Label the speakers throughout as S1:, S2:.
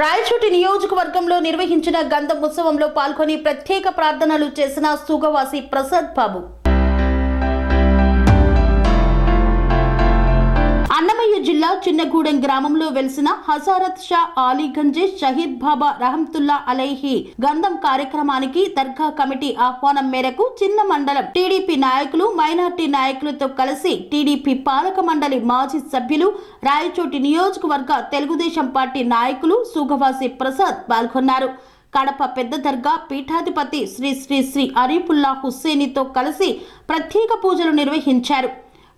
S1: రాయచోటి నియోజకవర్గంలో నిర్వహించిన గంధం ఉత్సవంలో పాల్గొని ప్రత్యేక ప్రార్థనలు చేసిన సుగవాసి ప్రసాద్ బాబు. అన్నమయ్య జిల్లా చిన్నగూడెం గ్రామంలో వెలిసిన హజారత్ షా ఆలీగంజే షహీద్ బాబా రహంతుల్లా అలైహి గంధం కార్యక్రమానికి దర్గా కమిటీ ఆహ్వానం మేరకు చిన్న మండలం టీడీపీ నాయకులు మైనార్టీ నాయకులతో కలిసి టీడీపీ పాలక మండలి మాజీ సభ్యులు రాయచోటి నియోజకవర్గ తెలుగుదేశం పార్టీ నాయకులు సుగవాసి ప్రసాద్ పాల్గొన్నారు. కడప పెద్ద దర్గా పీఠాధిపతి శ్రీ శ్రీ శ్రీ అరీపుల్లా హుస్సేనితో కలిసి ప్రత్యేక పూజలు నిర్వహించారు.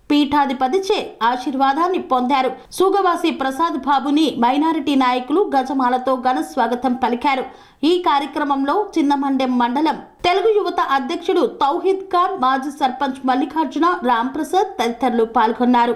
S1: పీఠాధిపతిచే ఆశీర్వాదాన్ని పొందారు. సూగవాసి ప్రసాద్ బాబుని మైనారిటీ నాయకులు గజమాలతో ఘన స్వాగతం పలికారు. ఈ కార్యక్రమంలో చిన్నమండెం మండలం తెలుగు యువత అధ్యక్షుడు తౌహిద్ ఖాన్ మాజీ సర్పంచ్ మల్లికార్జున రామ్ ప్రసాద్ తదితరులు పాల్గొన్నారు.